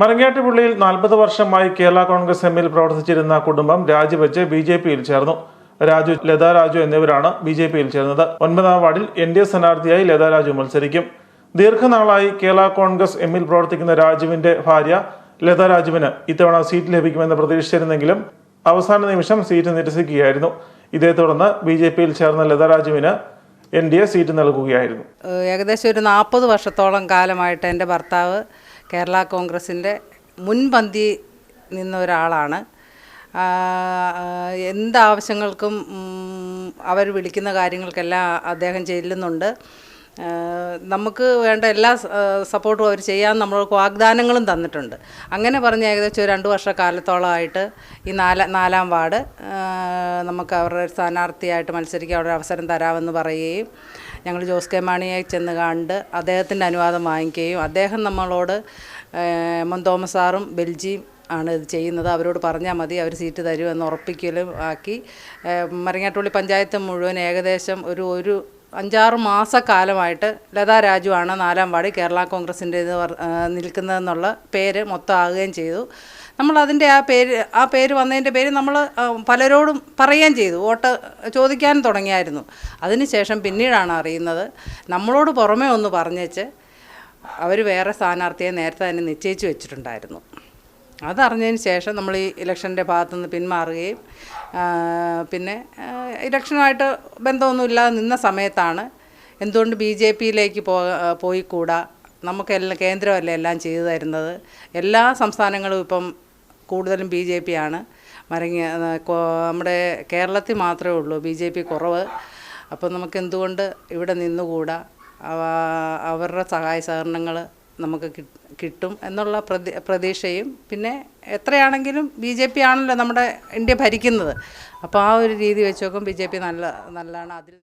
മരങ്ങാട്ടുപള്ളിയിൽ നാൽപ്പത് വർഷമായി കേരള കോൺഗ്രസ് എമ്മിൽ പ്രവർത്തിച്ചിരുന്ന കുടുംബം രാജിവെച്ച് ബി ജെ പിയിൽ ചേർന്നു. രാജു ലതാ രാജു എന്നിവരാണ് ബി ജെ പിയിൽ ചേർന്നത്. ഒൻപതാം വാർഡിൽ എൻ ഡി എ സ്ഥാനാർത്ഥിയായി ലതാ രാജു മത്സരിക്കും. ദീർഘനാളായി കേരള കോൺഗ്രസ് എമ്മിൽ പ്രവർത്തിക്കുന്ന രാജുവിന്റെ ഭാര്യ ലതാ രാജുവിന് ഇത്തവണ സീറ്റ് ലഭിക്കുമെന്ന് പ്രതീക്ഷിച്ചിരുന്നെങ്കിലും അവസാന നിമിഷം സീറ്റ് നിരസിക്കുകയായിരുന്നു. ഇതേ തുടർന്ന് ബി ജെ പിയിൽ ചേർന്ന ലതാ രാജുവിന് എൻ ഡി എ സീറ്റ് നൽകുകയായിരുന്നു. ഏകദേശം ഒരു നാൽപ്പത് വർഷത്തോളം കാലമായിട്ട് എന്റെ ഭർത്താവ് കേരള കോൺഗ്രസിന്റെ മുൻപന്തി നിന്ന ഒരാളാണ്. എന്താവശ്യങ്ങൾക്കും അവർ വിളിക്കുന്ന കാര്യങ്ങൾക്കെല്ലാം അദ്ദേഹം ചെല്ലുന്നുണ്ട്. നമുക്ക് വേണ്ട എല്ലാ സപ്പോർട്ടും അവർ ചെയ്യാൻ നമ്മൾക്ക് വാഗ്ദാനങ്ങളും തന്നിട്ടുണ്ട്. അങ്ങനെ പറഞ്ഞ് ഏകദേശം ഒരു രണ്ട് വർഷക്കാലത്തോളമായിട്ട് ഈ നാല നാലാം വാർഡ് നമുക്ക് അവരുടെ സ്ഥാനാർത്ഥിയായിട്ട് മത്സരിക്കാൻ അവരുടെ അവസരം തരാമെന്ന് പറയുകയും ഞങ്ങൾ ജോസ് കെ മാണിയെ ചെന്ന് കണ്ട് അദ്ദേഹത്തിന്റെ അനുവാദം വാങ്ങിക്കുകയും അദ്ദേഹം നമ്മളോട് എം തോമസ് സാറും ബെൽജിയും ആണ് ഇത് ചെയ്യുന്നത്. അവരോട് പറഞ്ഞാൽ മതി അവർ സീറ്റ് തരുമെന്ന് ഉറപ്പിക്കലും ആക്കി. മരങ്ങാട്ടുള്ളി പഞ്ചായത്ത് മുഴുവൻ ഏകദേശം ഒരു ഒരു അഞ്ചാറ് മാസക്കാലമായിട്ട് ലതാ രാജു ആണ് നാലാം വാർഡ് കേരള കോൺഗ്രസിന്റെ ഇത് നിൽക്കുന്നതെന്നുള്ള പേര് മൊത്തം ആകുകയും ചെയ്തു. നമ്മളതിന്റെ ആ പേര് ആ പേര് വന്നതിന്റെ പേര് നമ്മൾ പലരോടും പറയുകയും ചെയ്തു. വോട്ട് ചോദിക്കാൻ തുടങ്ങിയായിരുന്നു. അതിനുശേഷം പിന്നീടാണ് അറിയുന്നത് നമ്മളോട് പുറമേ ഒന്ന് പറഞ്ഞേച്ച് അവർ വേറെ സ്ഥാനാർത്ഥിയെ നേരത്തെ തന്നെ നിശ്ചയിച്ചു വെച്ചിട്ടുണ്ടായിരുന്നു. അതറിഞ്ഞതിന് ശേഷം നമ്മൾ ഈ ഇലക്ഷന്റെ ഭാഗത്തുനിന്ന് പിന്മാറുകയും പിന്നെ ഇലക്ഷനുമായിട്ട് ബന്ധമൊന്നുമില്ലാതെ നിന്ന സമയത്താണ് എന്തുകൊണ്ട് ബി ജെ പിയിലേക്ക് പോ പോയി കൂടാ നമുക്കെല്ലാം കേന്ദ്രമല്ലേ എല്ലാം ചെയ്തു തരുന്നത്? എല്ലാ സംസ്ഥാനങ്ങളും ഇപ്പം കൂടുതലും ബി ജെ പി ആണ് മരങ്ങി നമ്മുടെ കേരളത്തിൽ മാത്രമേ ഉള്ളൂ ബി ജെ പി കുറവ്. അപ്പോൾ നമുക്ക് എന്തുകൊണ്ട് ഇവിടെ നിന്നുകൂടാ? അവരുടെ സഹായ സഹകരണങ്ങൾ നമുക്ക് കിട്ടും എന്നുള്ള പ്രതി പ്രതീക്ഷയും പിന്നെ എത്രയാണെങ്കിലും ബി ജെ പി ആണല്ലോ നമ്മുടെ ഇന്ത്യ ഭരിക്കുന്നത്. അപ്പോൾ ആ ഒരു രീതി വെച്ച് നോക്കുമ്പോൾ ബി ജെ പി നല്ല നല്ലതാണ്. അതിൽ